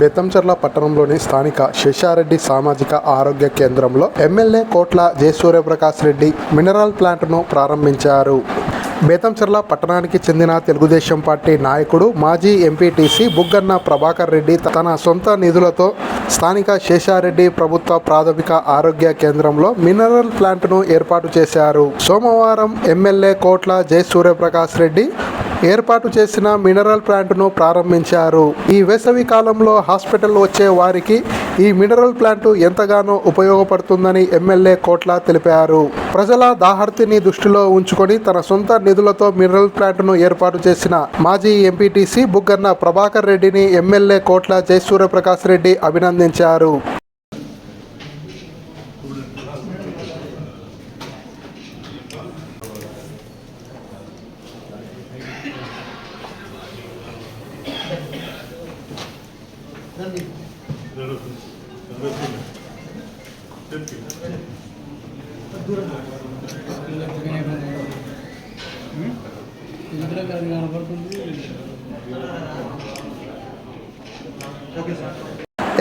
బెత్తంచెర్ల పట్టణంలోని స్థానిక శేషారెడ్డి సామాజిక ఆరోగ్య కేంద్రంలో ఎమ్మెల్యే కోట్ల జయసూర్యప్రకాష్ రెడ్డి మినరల్ ప్లాంట్ను ప్రారంభించారు. బేతంచెర్ల పట్టణానికి చెందిన తెలుగుదేశం పార్టీ నాయకుడు మాజీ ఎంపీటీసీ బుగ్గన్న ప్రభాకర్ రెడ్డి తన సొంత నిధులతో స్థానిక శేషారెడ్డి ప్రభుత్వ ప్రాథమిక ఆరోగ్య కేంద్రంలో మినరల్ ప్లాంట్ను ఏర్పాటు చేశారు. సోమవారం ఎమ్మెల్యే కోట్ల జె సూర్యప్రకాష్ రెడ్డి ఏర్పాటు చేసిన మినరల్ ప్లాంట్ను ప్రారంభించారు. ఈ వేసవి కాలంలో హాస్పిటల్ వచ్చే వారికి ఈ మినరల్ ప్లాంట్ ఎంతగానో ఉపయోగపడుతుందని ఎమ్మెల్యే కోట్ల తెలిపారు. ప్రజల దాహర్తిని దృష్టిలో ఉంచుకొని తన సొంత నిధులతో మినరల్ ప్లాంట్ను ఏర్పాటు చేసిన మాజీ ఎంపీటీసీ బుగ్గన్న ప్రభాకర్ రెడ్డిని ఎమ్మెల్యే కోట్ల జయసూర్యప్రకాష్ రెడ్డి అభినందించారు.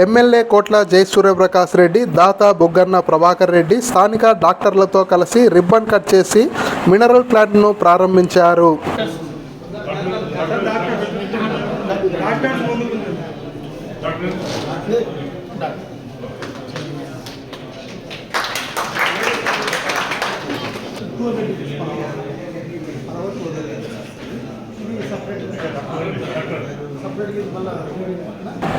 ఎమ్మెల్యే కోట్ల జై సూర్యప్రకాష్ రెడ్డి దాత బుగ్గన్న ప్రభాకర్ రెడ్డి స్థానిక డాక్టర్లతో కలిసి రిబ్బన్ కట్ చేసి మినరల్ ప్లాంట్ను ప్రారంభించారు.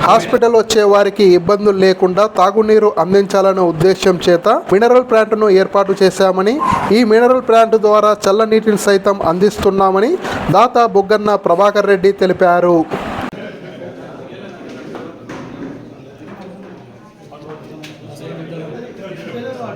హాస్పిటల్ వచ్చే వారికి ఇబ్బందులు లేకుండా తాగునీరు అందించాలనే ఉద్దేశం చేత మినరల్ ప్లాంట్ను ఏర్పాటు చేశామని ఈ మినరల్ ప్లాంట్ ద్వారా చల్లనీటిని సైతం అందిస్తున్నామని దాత బుగ్గన్న ప్రభాకర్ రెడ్డి తెలిపారు.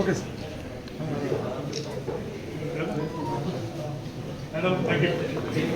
okay sir madam thank you